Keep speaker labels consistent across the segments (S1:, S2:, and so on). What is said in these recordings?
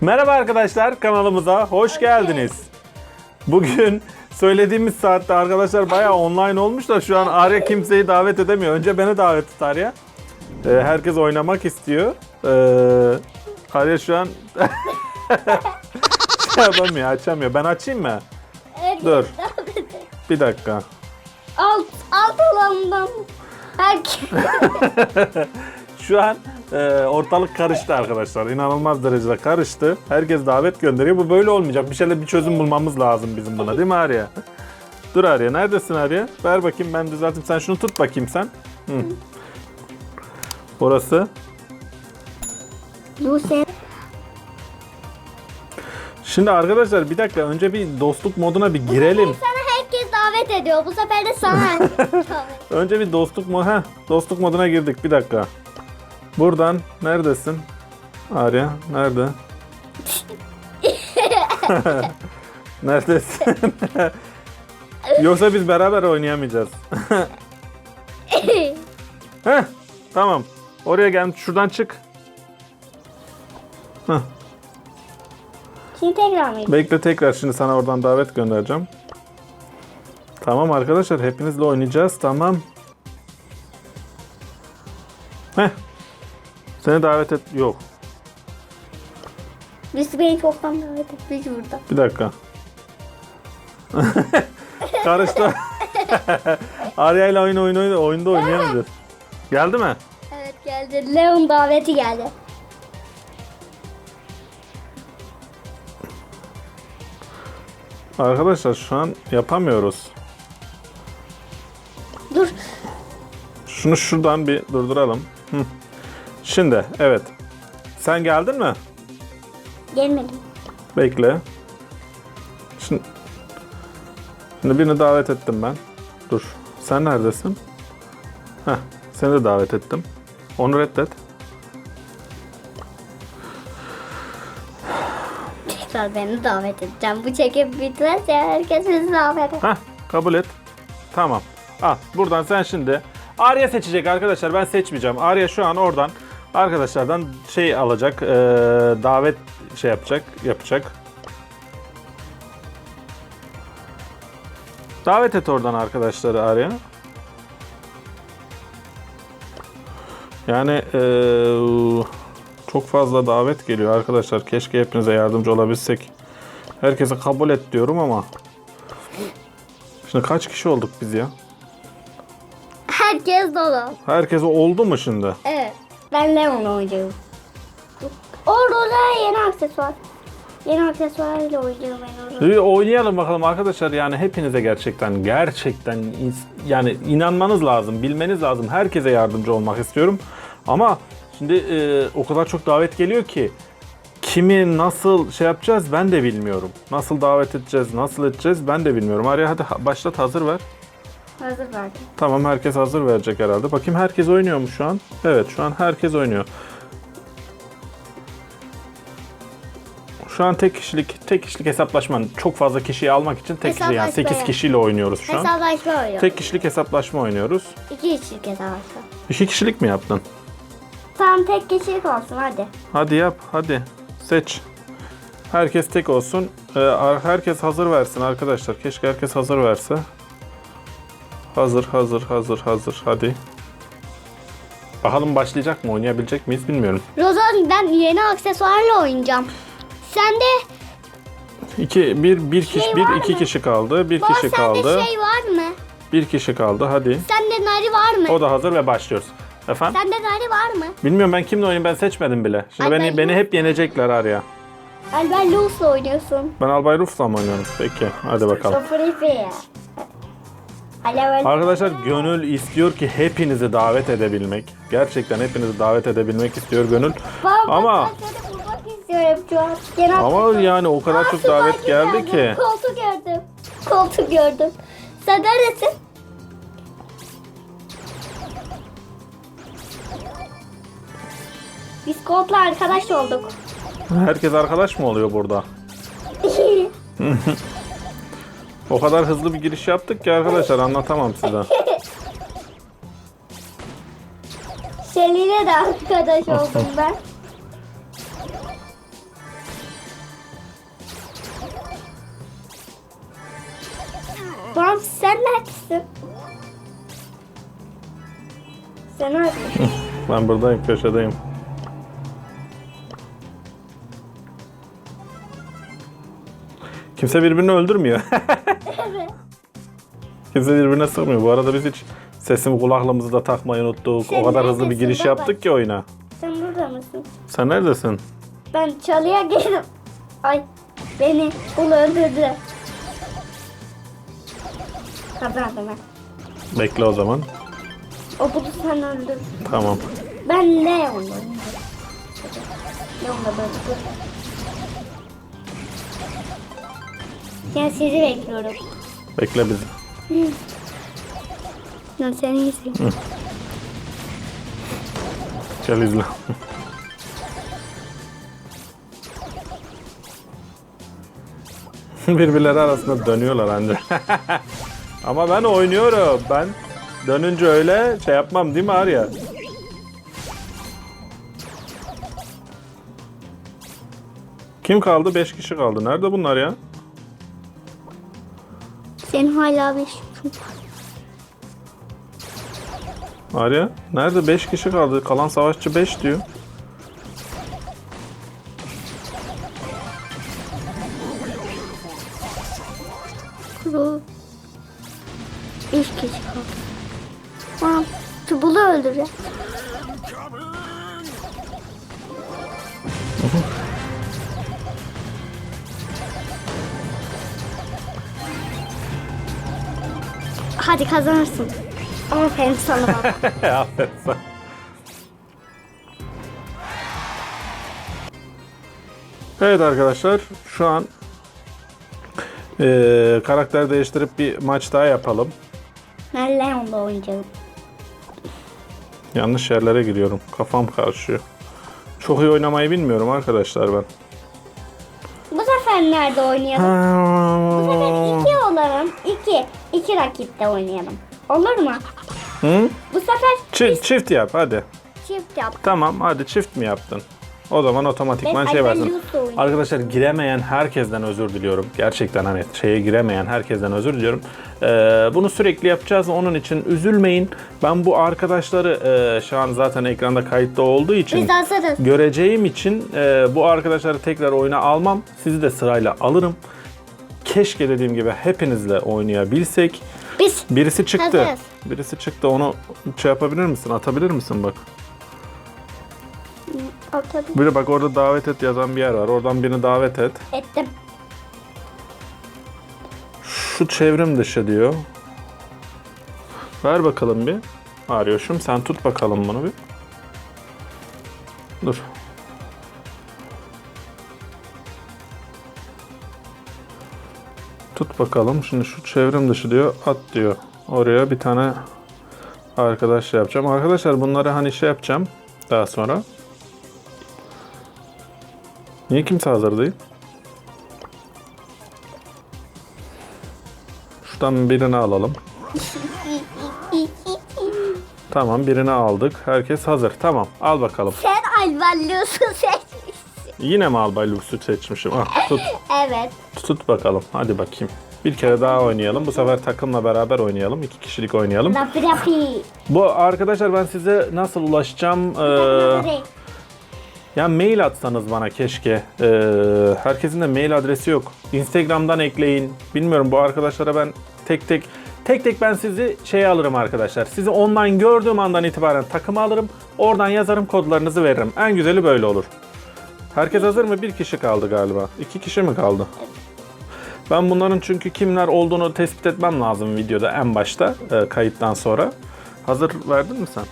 S1: Merhaba arkadaşlar kanalımıza hoş geldiniz. Bugün söylediğimiz saatte arkadaşlar bayağı online olmuş da şu an Arya kimseyi davet edemiyor. Önce beni davet et Arya. Ee, herkes oynamak istiyor. Ee, Arya şu an şey yapamıyor, açamıyor. Ben açayım mı?
S2: Evet,
S1: Dur. Bir dakika.
S2: Alt, alt alandan herkes.
S1: Şu an e, ortalık karıştı arkadaşlar. İnanılmaz derecede karıştı. Herkes davet gönderiyor. Bu böyle olmayacak. Bir şeyle bir çözüm bulmamız lazım bizim buna. Değil mi Arya? Dur Arya. Neredesin Arya? Ver bakayım ben düzelteyim. Sen şunu tut bakayım sen. Hı. Orası.
S2: Bu sen.
S1: Şimdi arkadaşlar bir dakika önce bir dostluk moduna bir girelim.
S2: Sana herkes davet ediyor. Bu sefer de sana.
S1: Önce bir dostluk mo Heh, dostluk moduna girdik. Bir dakika. Buradan neredesin? Arya nerede? neredesin? Yoksa biz beraber oynayamayacağız. Heh, tamam. Oraya gel. Şuradan çık. Heh,
S2: Şimdi tekrar mı?
S1: bekle tekrar şimdi sana oradan davet göndereceğim. Tamam arkadaşlar hepinizle oynayacağız. Tamam. Heh. Seni davet et. Yok.
S2: Biz beni çoktan davet etmiş burada.
S1: Bir dakika. Karıştı. Arya ile oyun oyun oyun oyunda oynayamayacağız. Geldi mi?
S2: Evet geldi. Leon daveti geldi.
S1: Arkadaşlar şu an yapamıyoruz.
S2: Dur.
S1: Şunu şuradan bir durduralım. Hı. Şimdi evet. Sen geldin mi?
S2: Gelmedim.
S1: Bekle. Şimdi, şimdi birini davet ettim ben. Dur. Sen neredesin? Heh. Seni de davet ettim. Onu reddet.
S2: Tekrar beni davet edeceğim. Bu çekim bitmezse herkes bizi davet eder.
S1: Heh. Kabul et. Tamam. Al. Buradan sen şimdi Arya seçecek arkadaşlar. Ben seçmeyeceğim. Arya şu an oradan arkadaşlardan şey alacak. eee, davet şey yapacak. Yapacak. Davet et oradan arkadaşları Arya. Yani eee, çok fazla davet geliyor arkadaşlar. Keşke hepinize yardımcı olabilsek. Herkese kabul et diyorum ama. Şimdi kaç kişi olduk biz ya?
S2: Herkes dolu.
S1: Herkes oldu mu şimdi?
S2: Evet. Ben Leon oynayacağım. Orada da yeni aksesuar. Yeni aksesuarıyla oynayacağım ben.
S1: Bir oynayalım bakalım arkadaşlar yani hepinize gerçekten gerçekten yani inanmanız lazım, bilmeniz lazım. Herkese yardımcı olmak istiyorum. Ama şimdi e, o kadar çok davet geliyor ki kimi nasıl şey yapacağız ben de bilmiyorum. Nasıl davet edeceğiz, nasıl edeceğiz ben de bilmiyorum. Arya hadi ha- başlat hazır ver.
S2: Hazır verdim.
S1: Tamam herkes hazır verecek herhalde. Bakayım herkes oynuyor mu şu an? Evet şu an herkes oynuyor. Şu an tek kişilik tek kişilik hesaplaşma çok fazla kişiyi almak için tek kişi yani
S2: Hesaplaşma
S1: 8
S2: yani.
S1: kişiyle oynuyoruz şu an.
S2: Hesaplaşma oynuyorum.
S1: Tek kişilik hesaplaşma oynuyoruz.
S2: İki kişilik hesaplaşma.
S1: 2 kişilik mi yaptın?
S2: Tamam tek kişilik olsun hadi.
S1: Hadi yap hadi seç. Herkes tek olsun. Ee, herkes hazır versin arkadaşlar. Keşke herkes hazır verse. Hazır hazır hazır hazır hadi. Bakalım başlayacak mı oynayabilecek miyiz bilmiyorum.
S2: Rozan ben yeni aksesuarla oynayacağım. Sen de
S1: İki, bir, bir kişi,
S2: Şey
S1: bir
S2: var
S1: iki
S2: mı?
S1: kişi kaldı. Bir
S2: Baba
S1: kişi
S2: sende
S1: kaldı.
S2: şey var mı?
S1: Bir kişi kaldı. Hadi.
S2: Sende nari var mı?
S1: O da hazır ve başlıyoruz. Efendim?
S2: Sende nari var mı?
S1: Bilmiyorum ben kimle oynayayım ben seçmedim bile. Şimdi
S2: Ay,
S1: beni
S2: ben
S1: beni hep yenecekler Arya.
S2: Albert Lewis'la oynuyorsun.
S1: Ben Albay Ruf'la mı oynuyorum? Peki. Hadi bakalım.
S2: Alev
S1: Arkadaşlar gönül istiyor ki hepinizi davet edebilmek. Gerçekten hepinizi davet edebilmek istiyor gönül.
S2: Baba,
S1: Ama ama yani o kadar
S2: Aa,
S1: çok davet geldi ki.
S2: Koltuk gördüm. Koltuk gördüm. Sen neredesin? Biz koltukla arkadaş olduk.
S1: Herkes arkadaş mı oluyor burada? O kadar hızlı bir giriş yaptık ki arkadaşlar anlatamam size.
S2: Selin'e de arkadaş oldum ben. Tamam sen neredesin? Sen neredesin?
S1: ben buradayım köşedeyim. Kimse birbirini öldürmüyor.
S2: evet.
S1: Kimse birbirine sıkmıyor. Bu arada biz hiç sesimi kulaklığımızı da takmayı unuttuk.
S2: Sen
S1: o kadar hızlı bir giriş
S2: baba?
S1: yaptık ki oyuna.
S2: Sen burada mısın?
S1: Sen neredesin?
S2: Ben çalıya geldim. Ay beni bul öldürdü. Kazandım ben.
S1: Bekle o zaman.
S2: O bulu sen öldürdün.
S1: Tamam.
S2: Ben Leon'la oynuyorum. Leon'la böyle Yani sizi bekliyorum.
S1: Bekle bizi.
S2: Ben seni iyisin.
S1: Gel izle. Birbirleri arasında dönüyorlar anca. Ama ben oynuyorum. Ben dönünce öyle şey yapmam değil mi Arya? Kim kaldı? 5 kişi kaldı. Nerede bunlar ya?
S2: Senin hala bir şutun var.
S1: Arya? Nerede? 5 kişi kaldı. Kalan savaşçı 5 diyor.
S2: Hadi kazanırsın. Aferin sana bak.
S1: Aferin sana. Evet arkadaşlar şu an eee, karakter değiştirip bir maç daha yapalım.
S2: ben Leon'la oynayacağım.
S1: Yanlış yerlere giriyorum. Kafam karışıyor. Çok iyi oynamayı bilmiyorum arkadaşlar ben.
S2: Bu sefer nerede oynayalım? Bu sefer iki olalım. İki. İki rakipte oynayalım. Olur mu?
S1: Hı?
S2: Bu sefer
S1: Çift, çift yap hadi.
S2: çift yap.
S1: Tamam hadi çift mi yaptın? O zaman otomatikman
S2: Ben
S1: şey versin. Arkadaşlar giremeyen herkesten özür diliyorum. Gerçekten hani şeye giremeyen herkesten özür diliyorum. Ee, bunu sürekli yapacağız. Onun için üzülmeyin. Ben bu arkadaşları e, şu an zaten ekranda kayıtta olduğu için
S2: Biz hazırız.
S1: göreceğim için e, bu arkadaşları tekrar oyuna almam. Sizi de sırayla alırım. Keşke dediğim gibi hepinizle oynayabilsek.
S2: Biz
S1: Birisi çıktı.
S2: Hazırız.
S1: Birisi çıktı. Onu şey yapabilir misin? Atabilir misin bak?
S2: Atabilir.
S1: Bir de bak orada davet et yazan bir yer var. Oradan birini davet et.
S2: ettim.
S1: Şu çevrim dışı diyor. Ver bakalım bir. Arıyorşum sen tut bakalım bunu bir. Dur. Tut bakalım. Şimdi şu çevrim dışı diyor. At diyor. Oraya bir tane arkadaş şey yapacağım. Arkadaşlar bunları hani şey yapacağım daha sonra. Niye kimse hazır değil? Şuradan birini alalım. Tamam birini aldık. Herkes hazır. Tamam al bakalım.
S2: Sen Alvallius'u seçmişsin.
S1: Yine mi Albay Lux'u seçmişim? Ah, tut,
S2: Evet.
S1: tut bakalım. Hadi bakayım. Bir kere daha oynayalım. Bu sefer takımla beraber oynayalım. İki kişilik oynayalım.
S2: Rapi rapi.
S1: Bu arkadaşlar ben size nasıl ulaşacağım? Ee, ya mail atsanız bana keşke. Ee, herkesin de mail adresi yok. Instagram'dan ekleyin. Bilmiyorum bu arkadaşlara ben tek tek tek tek ben sizi şeye alırım arkadaşlar. Sizi online gördüğüm andan itibaren takıma alırım. Oradan yazarım kodlarınızı veririm. En güzeli böyle olur. Herkes hazır mı? Bir kişi kaldı galiba. İki kişi mi kaldı? Ben bunların çünkü kimler olduğunu tespit etmem lazım videoda en başta e, kayıttan sonra. Hazır verdin mi sen?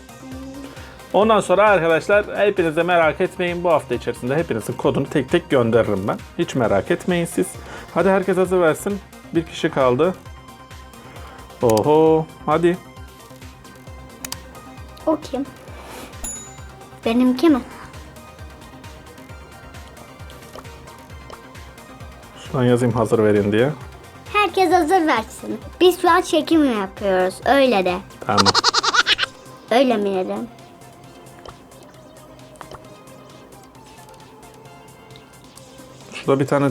S1: Ondan sonra arkadaşlar hepinize merak etmeyin. Bu hafta içerisinde hepinizin kodunu tek tek gönderirim ben. Hiç merak etmeyin siz. Hadi herkes hazır versin. Bir kişi kaldı. Oho hadi.
S2: O kim? Benimki mi?
S1: Şuradan yazayım hazır verin diye.
S2: Herkes hazır versin. Biz şu an çekim yapıyoruz. Öyle de.
S1: Tamam.
S2: Öyle mi dedim?
S1: Şurada bir tane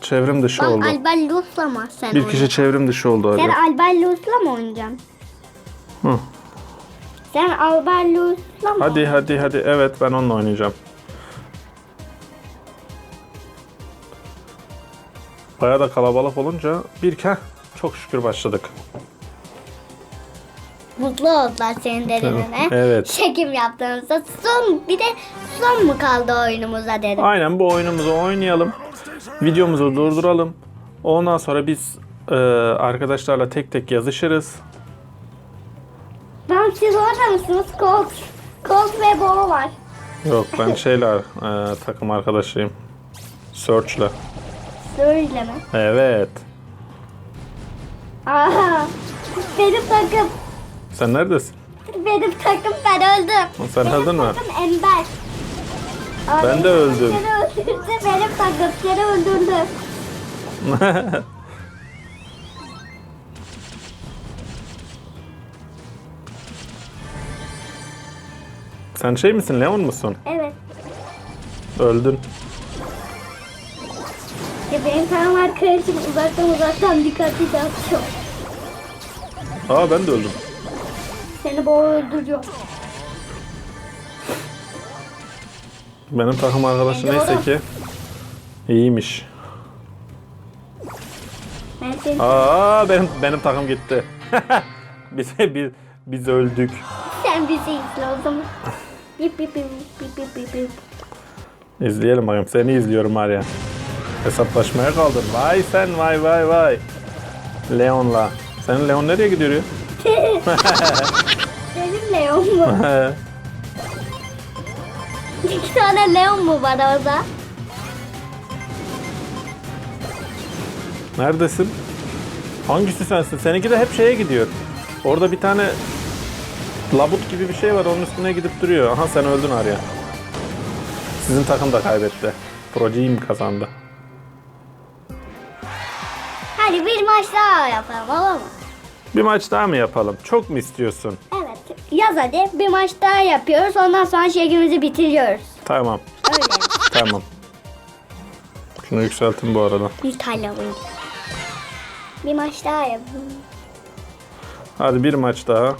S1: çevrim dışı
S2: Bak
S1: oldu.
S2: Albalos'la mı sen
S1: Bir kişi çevrim dışı oldu
S2: Sen
S1: hadi.
S2: Albalos'la mı oynayacaksın?
S1: Hı.
S2: Sen Albalos'la mı?
S1: Hadi hadi hadi. Evet ben onunla oynayacağım. Bayağı da kalabalık olunca bir ke çok şükür başladık.
S2: Mutlu oldular senin dediğine.
S1: Evet.
S2: Çekim yaptığınızda son bir de son mu kaldı oyunumuza dedim.
S1: Aynen bu oyunumuzu oynayalım. Videomuzu durduralım. Ondan sonra biz e, arkadaşlarla tek tek yazışırız.
S2: Ben siz orada mısınız? Colt, Colt ve Bo var.
S1: Yok ben şeyler e, takım arkadaşıyım. Search'la.
S2: Söyle mi?
S1: Evet.
S2: Aha. Benim takım.
S1: Sen neredesin?
S2: Benim takım ben öldüm.
S1: Sen
S2: Benim
S1: öldün mü?
S2: takım Ember. Aa,
S1: Ben
S2: benim
S1: de öldüm.
S2: Seni öldürdü. Benim takım seni öldürdü.
S1: Sen şey misin? Leon musun?
S2: Evet.
S1: Öldün.
S2: Ya benim takım arkadaşım uzaktan uzaktan dikkatli atıyor.
S1: Aa ben de öldüm.
S2: Seni Bo öldürüyor.
S1: Benim takım arkadaşı
S2: Ben de
S1: neyse
S2: oğlum.
S1: ki iyiymiş.
S2: Ben seni...
S1: Aa benim benim takım gitti. biz biz biz öldük.
S2: Sen bizi izle o zaman. Bip bip bip bip bip bip.
S1: İzleyelim bakayım. Seni izliyorum var ya. Hesaplaşmaya kaldın. Vay sen vay vay vay. Leon'la. Senin Leon nereye gidiyor ya?
S2: Benim Leon mu? İki tane Leon mu var orada?
S1: Neredesin? Hangisi sensin? Seninki de hep şeye gidiyor. Orada bir tane labut gibi bir şey var. Onun üstüne gidip duruyor. Aha sen öldün Arya. Sizin takım da kaybetti. Projim kazandı.
S2: Maç daha yapalım olur mu?
S1: Bir maç daha mı yapalım? Çok mu istiyorsun?
S2: Evet. Yaz hadi. Bir maç daha yapıyoruz. Ondan sonra şeklimizi bitiriyoruz.
S1: Tamam.
S2: Öyle.
S1: Tamam. Şunu yükseltin bu arada.
S2: İtalyalı. Bir maç daha yapalım.
S1: Hadi bir maç daha.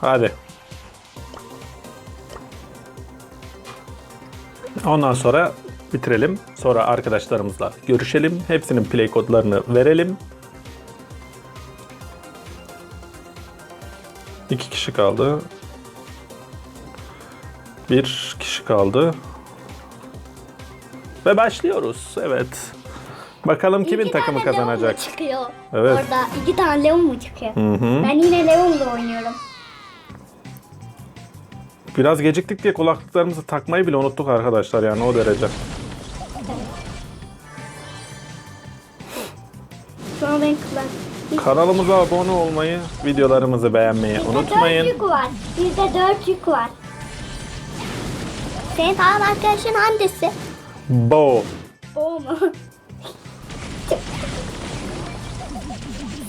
S1: Hadi. Ondan sonra bitirelim. Sonra arkadaşlarımızla görüşelim. Hepsinin play kodlarını verelim. İki kişi kaldı. Bir kişi kaldı. Ve başlıyoruz. Evet. Bakalım kimin
S2: İki
S1: takımı
S2: tane Leon mu
S1: kazanacak.
S2: çıkıyor?
S1: Evet.
S2: Orada iki tane Leon mu çıkıyor?
S1: Hı hı.
S2: Ben yine Leon'la oynuyorum.
S1: Biraz geciktik diye kulaklıklarımızı takmayı bile unuttuk arkadaşlar yani o derece.
S2: Ben kulak.
S1: Kanalımıza abone olmayı, videolarımızı beğenmeyi
S2: Bizde
S1: unutmayın.
S2: yük var. Bizde dört yük var. Senin tamam arkadaşın hangisi?
S1: Bo.
S2: O mu?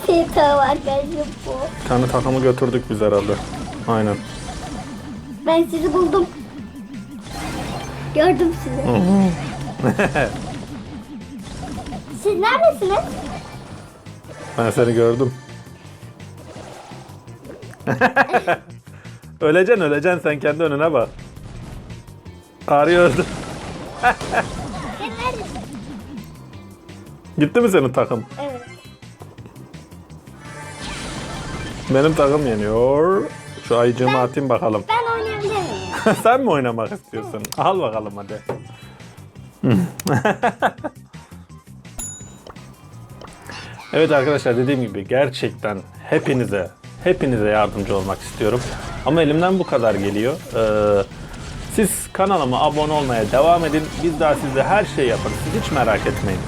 S2: Senin tamam arkadaşın bu.
S1: Bir tane takımı götürdük biz herhalde. Aynen.
S2: Ben sizi buldum. Gördüm sizi. Siz neredesiniz?
S1: Ben seni gördüm. öleceksin öleceksin sen kendi önüne bak.
S2: Sen neredesin?
S1: Gitti mi senin takım?
S2: Evet.
S1: Benim takım yeniyor. Şu ayıcığımı atayım bakalım.
S2: Ben?
S1: Sen mi oynamak istiyorsun? Al bakalım hadi. evet arkadaşlar dediğim gibi gerçekten hepinize hepinize yardımcı olmak istiyorum. Ama elimden bu kadar geliyor. Ee, siz kanalıma abone olmaya devam edin. Biz daha size her şeyi yaparız. Siz hiç merak etmeyin.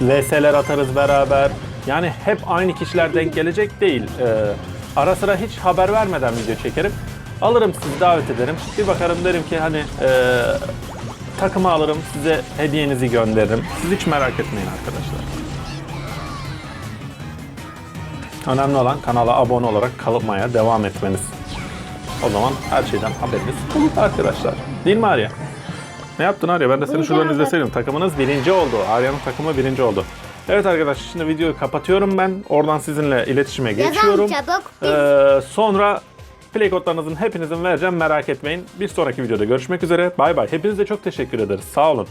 S1: VS'ler atarız beraber. Yani hep aynı kişiler denk gelecek değil. Ee, ara sıra hiç haber vermeden video çekerim. Alırım sizi davet ederim. Bir bakarım derim ki hani e, takımı alırım size hediyenizi gönderirim. Siz hiç merak etmeyin arkadaşlar. Önemli olan kanala abone olarak kalmaya devam etmeniz. O zaman her şeyden haberiniz olur arkadaşlar. Değil mi Arya? Ne yaptın Arya? Ben de seni şuradan izleseydim. Takımınız birinci oldu. Arya'nın takımı birinci oldu. Evet arkadaşlar şimdi videoyu kapatıyorum ben. Oradan sizinle iletişime geçiyorum.
S2: Yazalım çabuk.
S1: Ee, sonra play kodlarınızın hepinizin vereceğim merak etmeyin. Bir sonraki videoda görüşmek üzere. Bay bay. Hepinize çok teşekkür ederiz. Sağ olun.